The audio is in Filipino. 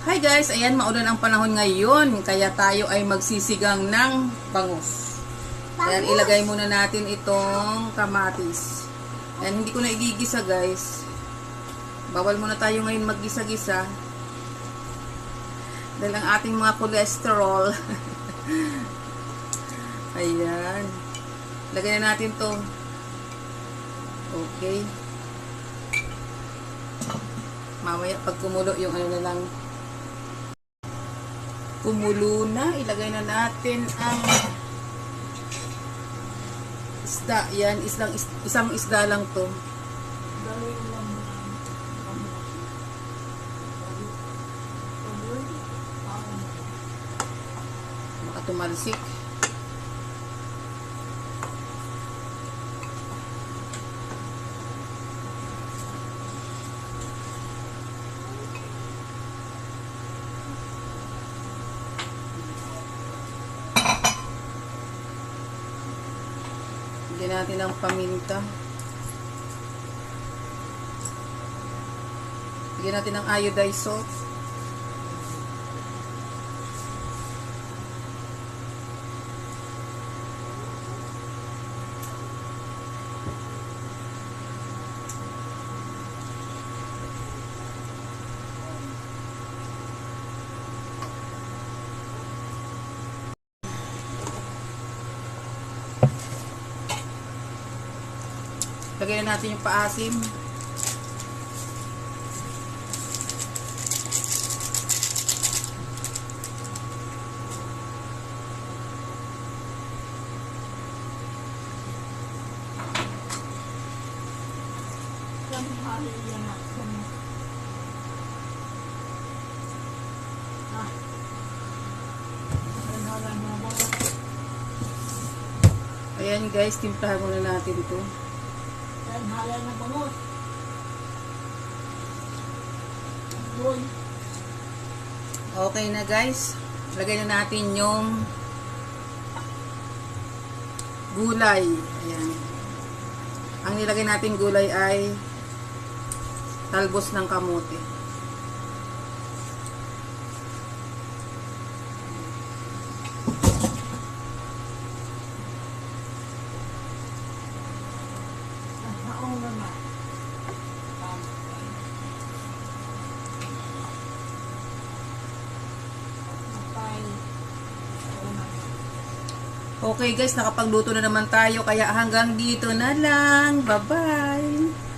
Hi guys, ayan maulan ang panahon ngayon kaya tayo ay magsisigang ng bangus. Ayan, ilagay muna natin itong kamatis. Ayan, hindi ko na igigisa guys. Bawal muna tayo ngayon maggisa-gisa. Dahil ang ating mga cholesterol. ayan. Lagay na natin to. Okay. Mamaya pag kumulo yung ano na lang kumulo na, ilagay na natin ang isda. Yan, islang, is, isang isda lang to. Baka tumalsik. Lagyan natin ng paminta. Lagyan natin ng iodized salt. Lagyan na natin yung paasim. Ayan guys, timplahan muna natin ito. Okay na guys. Lagay na natin yung gulay. Ayan. Ang nilagay natin gulay ay talbos ng kamote. Okay guys, nakapagluto na naman tayo. Kaya hanggang dito na lang. Bye-bye!